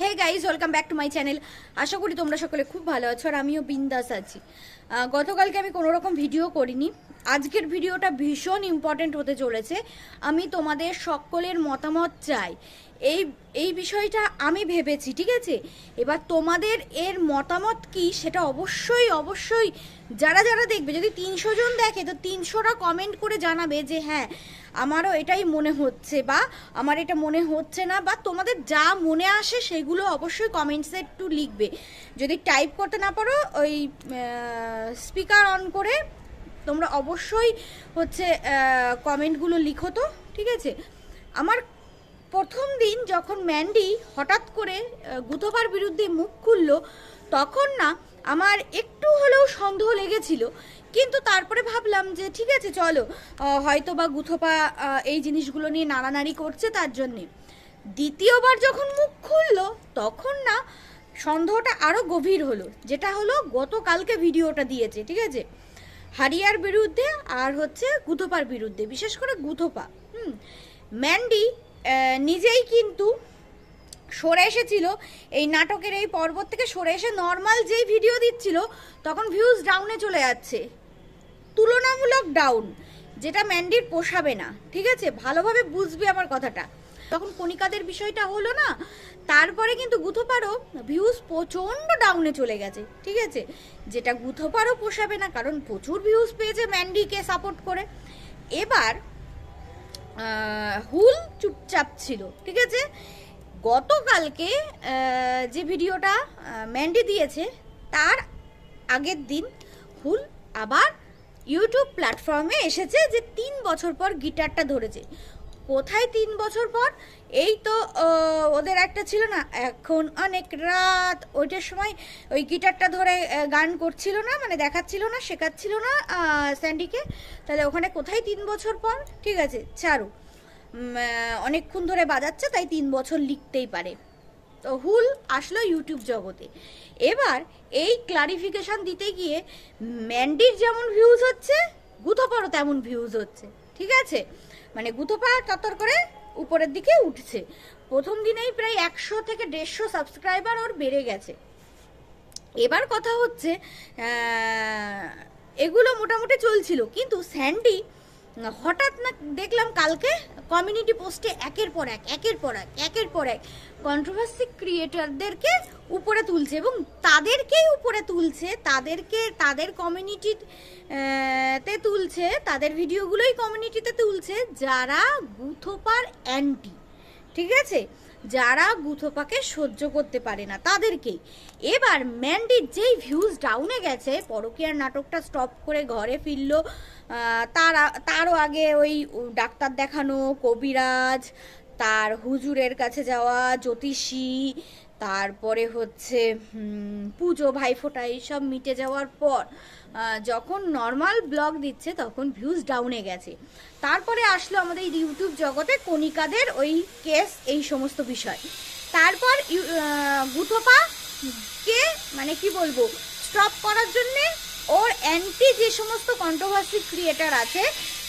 Hey guys welcome back to my channel আশা করি তোমরা সকলে খুব ভালো আছো আর আমিও বিন্দাস আছি। গতকালকে আমি কোনো রকম ভিডিও করিনি। আজকের ভিডিওটা ভীষণ ইম্পর্টেন্ট হতে চলেছে। আমি তোমাদের সকলের মতামত চাই। এই এই বিষয়টা আমি ভেবেছি, ঠিক আছে? এবার তোমাদের এর মতামত কি সেটা অবশ্যই অবশ্যই যারা যারা দেখবে, যদি তিনশো জন দেখে, তো তিনশোটা কমেন্ট করে জানাবে যে হ্যাঁ আমারও এটাই মনে হচ্ছে বা আমার এটা মনে হচ্ছে না বা তোমাদের যা মনে আসে সেগুলো অবশ্যই কমেন্টসে একটু লিখবে। যদি টাইপ করতে না পারো, ওই স্পিকার অন করে তোমরা অবশ্যই হচ্ছে কমেন্টগুলো লিখো তো, ঠিক আছে? আমার প্রথম দিন যখন ম্যান্ডি হঠাৎ করে আহ, বিরুদ্ধে মুখ খুললো তখন না আমার একটু হলেও সন্দেহ লেগেছিল। কিন্তু তারপরে ভাবলাম যে ঠিক আছে চলো। হয়তো বা গুথোপা এই জিনিসগুলো নিয়ে নাড়ানাড়ি করছে তার জন্যে। দ্বিতীয়বার যখন মুখ খুললো তখন না সন্দেহটা আরও গভীর হলো যেটা হলো গতকালকে ভিডিওটা দিয়েছে ঠিক আছে? হারিয়ার বিরুদ্ধে আর হচ্ছে গুথোপার বিরুদ্ধে বিশেষ করে গুথোপা হুম ম্যান্ডি নিজেই কিন্তু সরে এসেছিল। এই নাটকের এই পর্বত থেকে সরে এসে নর্মাল যেই ভিডিও দিচ্ছিল, তখন ভিউজ ডাউনে চলে যাচ্ছে। তুলনামূলক ডাউন যেটা ম্যান্ডির পোষাবে না, ঠিক আছে? ভালোভাবে বুঝবে আমার কথাটা। তখন কণিকাদের বিষয়টা হলো না, তারপরে কিন্তু গুথোপারও ভিউজ প্রচণ্ড ডাউনে চলে গেছে, ঠিক আছে? যেটা গুথোপারও পোষাবে না, কারণ প্রচুর ভিউজ পেয়েছে ম্যান্ডিকে সাপোর্ট করে। এবার হুল চুপচাপ ছিল, ঠিক আছে? গতকালকে যে ভিডিওটা ম্যান্ডি দিয়েছে, তার আগের দিন হুল আবার ইউটিউব প্ল্যাটফর্মে এসেছে যে তিন বছর পর গিটারটা ধরেছে। কোথায় তিন বছর পর? এই তো ওদের একটা ছিল না এখন অনেক রাত। ওইটার সময় ওই গিটারটা ধরে গান করছিল না মানে দেখাচ্ছিল না শেখাচ্ছিল না স্যান্ডিকে। তাহলে ওখানে কোথায় তিন বছর পর? ঠিক আছে আহ, অনেকক্ষণ ধরে বাজাচ্ছে তাই তিন বছর লিখতেই পারে। তো হুল আসলো ইউটিউব জগতে। এবার এই ক্লারিফিকেশন দিতে গিয়ে ম্যান্ডির যেমন ভিউজ হচ্ছে গুথোপারও তেমন ভিউজ হচ্ছে। ঠিক আছে? মানে গুথোপা তত্তর করে উপরের দিকে উঠছে। প্রথম দিনেই প্রায় একশো থেকে দেড়শো সাবস্ক্রাইবার ওর বেড়ে গেছে। এবার কথা হচ্ছে এগুলো মোটামুটি চলছিল। কিন্তু স্যান্ডি হঠাৎ না দেখলাম কালকে কমিউনিটি পোস্টে একের পর এক, একের পর এক, একের পর এক কন্ট্রোভার্সি ক্রিয়েটারদেরকে উপরে তুলছে এবং তাদেরকেই উপরে তুলছে, তাদেরকে, তাদের কমিউনিটি তে তুলছে, তাদের ভিডিওগুলোই কমিউনিটিতে তুলছে যারা গুথোপার অ্যান্টি ঠিক আছে? যারা গুথোপাকে সহ্য করতে পারে না তাদেরকেই। এবার ম্যান্ডির যেই ভিউজ ডাউনে গেছে, পরকিয়ার নাটকটা স্টপ করে ঘরে ফিরল তার তারও আগে ওই ডাক্তার দেখানো, কবিরাজ, তার হুজুরের কাছে যাওয়া, জ্যোতিষী তারপরে হচ্ছে পুজো, ভাইফোঁটা এইসব মিটে যাওয়ার পর যখন নর্মাল ব্লগ দিচ্ছে তখন ভিউজ ডাউনে গেছে। তারপরে আসলো আমাদের ইউটিউব জগতে কণিকাদের ওই কেস এই সমস্ত বিষয়। তারপর ইউ- গুথোপা কে মানে কি বলব স্টপ করার জন্যে ওর অ্যান্টি যে সমস্ত কন্ট্রোভার্সি ক্রিয়েটার আছে,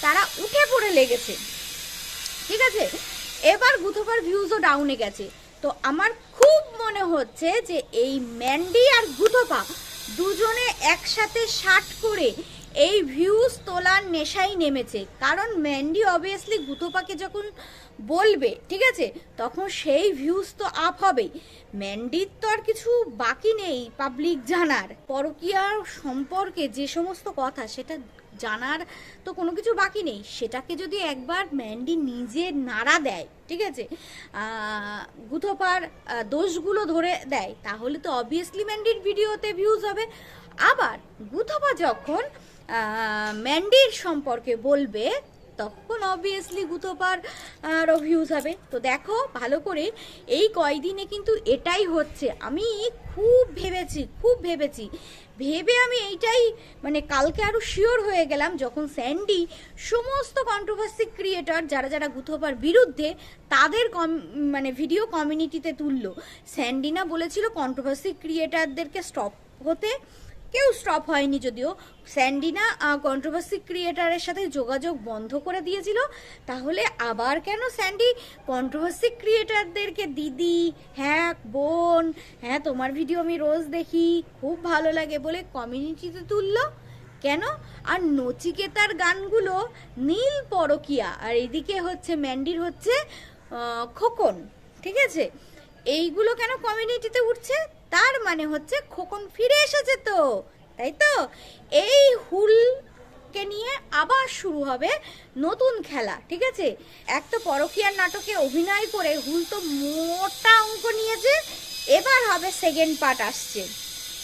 তারা উঠে পড়ে লেগেছে। ঠিক আছে? এবার গুথোপার ভিউজও ডাউনে গেছে। তো আমার খুব মনে হচ্ছে যে এই ম্যান্ডি আর গুথোপা দুজনে একসাথে শার্ট করে এই ভিউজ তোলার নেশাই নেমেছে। কারণ ম্যান্ডি অবভিয়াসলি গুথোপাকে যখন বলবে, ঠিক আছে? তখন সেই ভিউজ তো আপ হবেই। ম্যান্ডির তো আর কিছু বাকি নেই পাবলিক জানার। পরকীয়ার সম্পর্কে যে সমস্ত কথা, সেটা জানার তো কোনো কিছু বাকি নেই। সেটাকে যদি একবার ম্যান্ডি নিজে নাড়া দেয়, ঠিক আছে? গুথপার দোষগুলো ধরে দেয়, তাহলে তো অবভিয়াসলি ম্যান্ডির ভিডিওতে ভিউজ হবে। আবার গুথোপা যখন ম্যান্ডির সম্পর্কে বলবে তখন অবভিয়াসলি গুথোপার আরও ভিউজ হবে। তো দেখো, ভালো করে এই কয়দিনে কিন্তু এটাই হচ্ছে। আমি খুব ভেবেছি খুব ভেবেছি। ভেবে আমি এইটাই মানে কালকে আরও শিওর হয়ে গেলাম যখন স্যান্ডি সমস্ত কন্ট্রোভার্সি ক্রিয়েটর যারা যারা গুথোপার বিরুদ্ধে তাদের কম মানে ভিডিও কমিউনিটিতে তুললো। স্যান্ডিনা বলেছিল কন্ট্রোভার্সি ক্রিয়েটারদেরকে স্টপ হতে কেউ স্টপ হয়নি যদিও। স্যান্ডিনা কন্ট্রোভার্সি ক্রিয়েটারের সাথে যোগাযোগ বন্ধ করে দিয়েছিল। তাহলে আবার কেন স্যান্ডি? কন্ট্রোভার্সি ক্রিয়েটারদেরকে দিদি হ্যাঁ বোন হ্যাঁ তোমার ভিডিও আমি রোজ দেখি, খুব ভালো লাগে বলে কমিউনিটিতে তুললো। কেন? আর নচিকেতার গানগুলো নীল পরকিয়া, আর এদিকে হচ্ছে, ম্যান্ডির হচ্ছে খোকন, ঠিক আছে? এইগুলো কেন কমিউনিটিতে উঠছে? তার মানে হচ্ছে খোকন ফিরে এসেছে তো। তাই তো? এই হুলকে নিয়ে আবার শুরু হবে নতুন খেলা, ঠিক আছে? এক তো পরকীয়ার নাটকে অভিনয় করে হুল তো মোটা অঙ্ক নিয়েছে, এবার হবে সেকেন্ড পার্ট আসছে।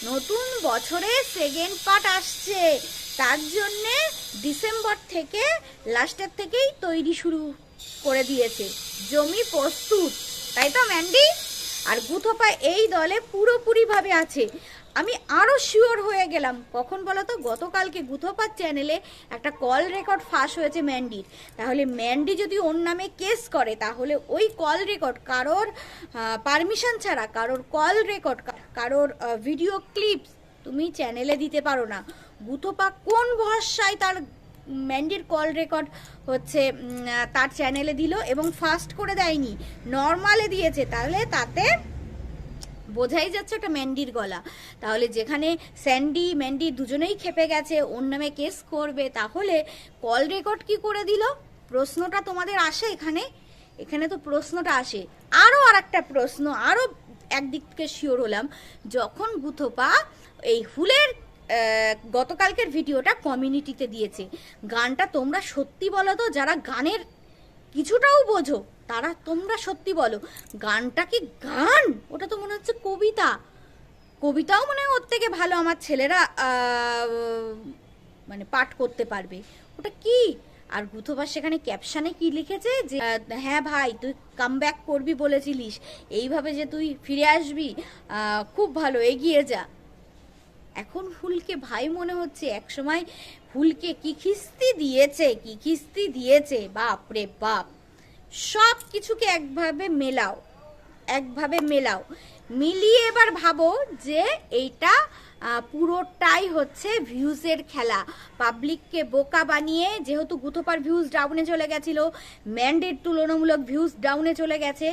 নতুন বছরে সেকেন্ড পার্ট আসছে, তার জন্যে ডিসেম্বর থেকে লাস্টের থেকেই তৈরি শুরু করে দিয়েছে। জমি প্রস্তুত, তাই তো, ম্যান্ডি? আর গুথোপা এই দলে পুরোপুরিভাবে আছে। আমি আরও শিওর হয়ে গেলাম। কখন বলো তো গতকালকে গুথোপার চ্যানেলে একটা কল রেকর্ড ফাঁস হয়েছে ম্যান্ডির। তাহলে ম্যান্ডি যদি ওর নামে কেস করে, তাহলে ওই কল রেকর্ড কারোর পারমিশন ছাড়া, কারোর কল রেকর্ড কারোর ভিডিও ক্লিপস তুমি চ্যানেলে দিতে পারো না। গুথোপা কোন ভরসায় তার ম্যান্ডির কল রেকর্ড হচ্ছে তার চ্যানেলে দিল এবং ফাস্ট করে দেয়নি। নর্মালে দিয়েছে, তাহলে তাতে বোঝাই যাচ্ছে ওটা ম্যান্ডির গলা। তাহলে যেখানে স্যান্ডি ম্যান্ডি দুজনেই খেপে গেছে, ওর নামে কেস করবে, তাহলে কল রেকর্ড কি করে দিল? প্রশ্নটা তোমাদের আসে এখানে? এখানে তো প্রশ্নটা আসে। আরও আর একটা প্রশ্ন আরও একদিক থেকে শিওর হলাম। যখন গুথোপা এই হুলের গতকালকের ভিডিওটা কমিউনিটিতে দিয়েছে। গানটা তোমরা সত্যি বলো তো, যারা গানের কিছুটাও বোঝো, তারা তোমরা সত্যি বলো, গানটা কি গান? ওটা তো মনে হচ্ছে কবিতা। কবিতাও মনে হয় ওর থেকে ভালো, আমার ছেলেরা মানে পাঠ করতে পারবে। ওটা কি? আর গুথোবার সেখানে ক্যাপশানে কি লিখেছে যে হ্যাঁ ভাই, তুই কাম ব্যাক করবি বলেছিলিস। এইভাবে যে তুই ফিরে আসবি খুব ভালো, এগিয়ে যা। এখন ফুলকে ভাই মনে হচ্ছে একসময় ফুলকে কি খিস্তি দিয়েছে, কি খিস্তি দিয়েছে, বাপ রে বাপ। সব কিছুকে একভাবে মেলাও একভাবে মেলাও। মিলিয়ে এবার ভাবো যে এইটা পুরোটাই হচ্ছে ভিউজের খেলা। পাবলিককে বোকা বানিয়ে যেহেতু গুথোপার ভিউজ ডাউনে চলে গেছিল ম্যান্ডের তুলনামূলক ভিউজ ডাউনে চলে গেছে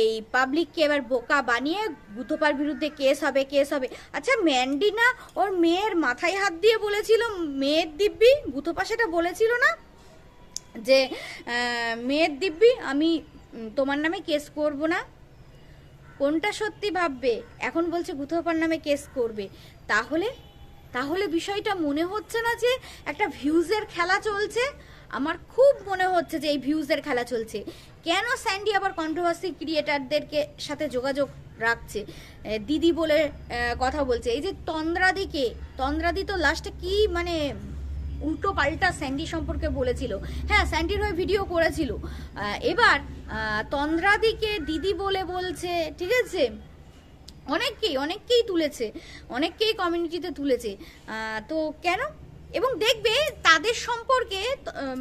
এই পাবলিককে এবার বোকা বানিয়ে গুথোপার বিরুদ্ধে কেস হবে কেস হবে। আচ্ছা ম্যান্ডিনা ওর মেয়ের মাথায় হাত দিয়ে বলেছিল, মেয়ের দিব্যি? গুথোপা সেটা বলেছিল না? যে মেয়ের দিব্যি, আমি তোমার নামে কেস করব না। কোনটা সত্যি ভাববে? এখন বলছে গুথোপার নামে কেস করবে। তাহলে তাহলে বিষয়টা মনে হচ্ছে না যে একটা ভিউজের খেলা চলছে? আমার খুব মনে হচ্ছে যে এই ভিউজের খেলা চলছে। কেন স্যান্ডি আবার কন্ট্রোভার্সি ক্রিয়েটারদেরকে সাথে যোগাযোগ রাখছে? দিদি বলে কথা বলছে। এই যে তন্দ্রাদিকে, তন্দ্রাদি তো লাস্টে কি মানে উল্টো পাল্টা স্যান্ডি সম্পর্কে বলেছিল। হ্যাঁ স্যান্ডির হয়ে ভিডিও করেছিল। এবার তন্দ্রাদিকে দিদি বলে বলছে, ঠিক আছে? অনেককেই অনেককেই তুলেছে, অনেককেই কমিউনিটিতে তুলেছে। তো কেন? এবং দেখবে তাদের সম্পর্কে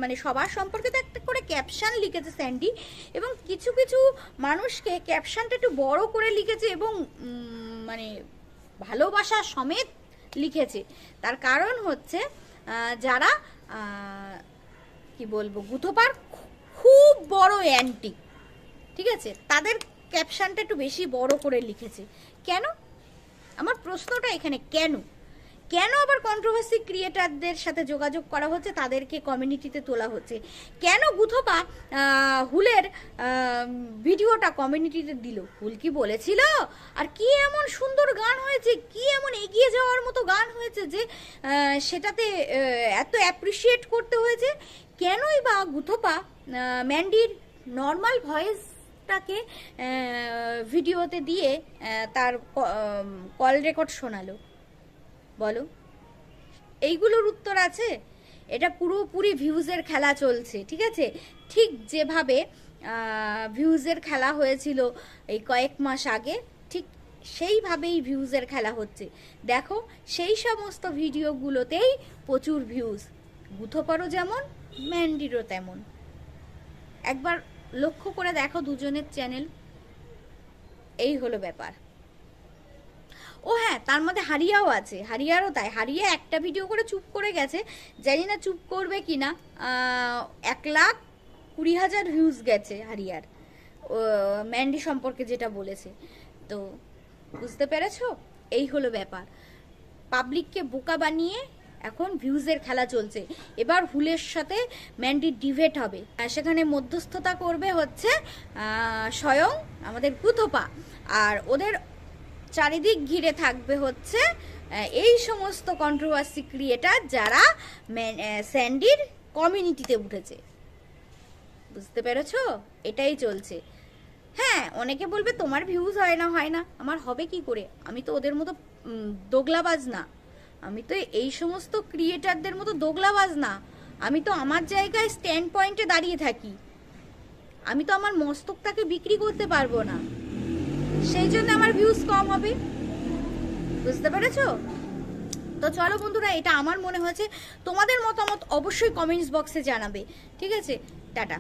মানে সবার সম্পর্কে তো একটা করে ক্যাপশন লিখেছে স্যান্ডি, এবং কিছু কিছু মানুষকে ক্যাপশনটা একটু বড় করে লিখেছে এবং মানে ভালোবাসা সমেত লিখেছে। তার কারণ হচ্ছে যারা কি বলব গুথোপার খুব বড় অ্যান্টি ঠিক আছে? তাদের ক্যাপশনটা একটু বেশি বড় করে লিখেছে। কেন? আমার প্রশ্নটা এখানে, কেন? কেন আবার কন্ট্রোভার্সি ক্রিয়েটারদের সাথে যোগাযোগ করা হচ্ছে, তাদেরকে কমিউনিটিতে তোলা হচ্ছে? কেন গুথোপা হুলের ভিডিওটা কমিউনিটিতে দিল? হুল কি বলেছিল? আর কি এমন সুন্দর গান হয়েছে, কি এমন এগিয়ে যাওয়ার মতো গান হয়েছে যে সেটাতে এত অ্যাপ্রিসিয়েট করতে হয়েছে? কেনই বা গুথোপা ম্যান্ডির নর্মাল ভয়েসটাকে ভিডিওতে দিয়ে তার কল রেকর্ড শোনালো। বলো। এইগুলোর উত্তর আছে? এটা পুরোপুরি ভিউজের খেলা চলছে, ঠিক আছে? ঠিক যেভাবে ভিউজের খেলা হয়েছিল এই কয়েক মাস আগে, ঠিক সেইভাবেই ভিউজের খেলা হচ্ছে। দেখো, সেই সমস্ত ভিডিওগুলোতেই প্রচুর ভিউজ। গুথোপারও যেমন, ম্যান্ডিরও তেমন। একবার লক্ষ্য করে দেখো দুজনের চ্যানেল। এই হলো ব্যাপার। ও হ্যাঁ তার মধ্যে হারিয়াও আছে। হারিয়ারও তাই। হারিয়া একটা ভিডিও করে চুপ করে গেছে। জানি না চুপ করবে কি না এক লাখ কুড়ি হাজার ভিউজ গেছে হারিয়ার। ম্যান্ডি সম্পর্কে যেটা বলেছে। তো, বুঝতে পেরেছ? এই হলো ব্যাপার। পাবলিককে বোকা বানিয়ে এখন ভিউজের খেলা চলছে। এবার হুলের সাথে ম্যান্ডি ডিভেট হবে। সেখানে মধ্যস্থতা করবে হচ্ছে স্বয়ং আমাদের কুথোপা আর ওদের চারিদিক ঘিরে থাকবে হচ্ছে এই সমস্ত কন্ট্রোভার্সি ক্রিয়েটার যারা স্যান্ডির কমিউনিটিতে উঠেছে। বুঝতে পেরেছ? এটাই চলছে। হ্যাঁ অনেকে বলবে, তোমার ভিউজ হয় না হয় না। আমার হবে কি করে? আমি তো ওদের মতো দোগলাবাজ না। আমি তো এই সমস্ত ক্রিয়েটারদের মতো দোগলাবাজ না আমি তো আমার জায়গায় স্ট্যান্ড পয়েন্টে দাঁড়িয়ে থাকি। আমি তো আমার মস্তকটাকে বিক্রি করতে পারব না। সেই জন্য আমার ভিউজ কম হবে। বুঝতে পেরেছ? তো চলো বন্ধুরা, এটা আমার মনে হয়েছে। তোমাদের মতামত অবশ্যই কমেন্টস বক্সে জানাবে। ঠিক আছে? টাটা।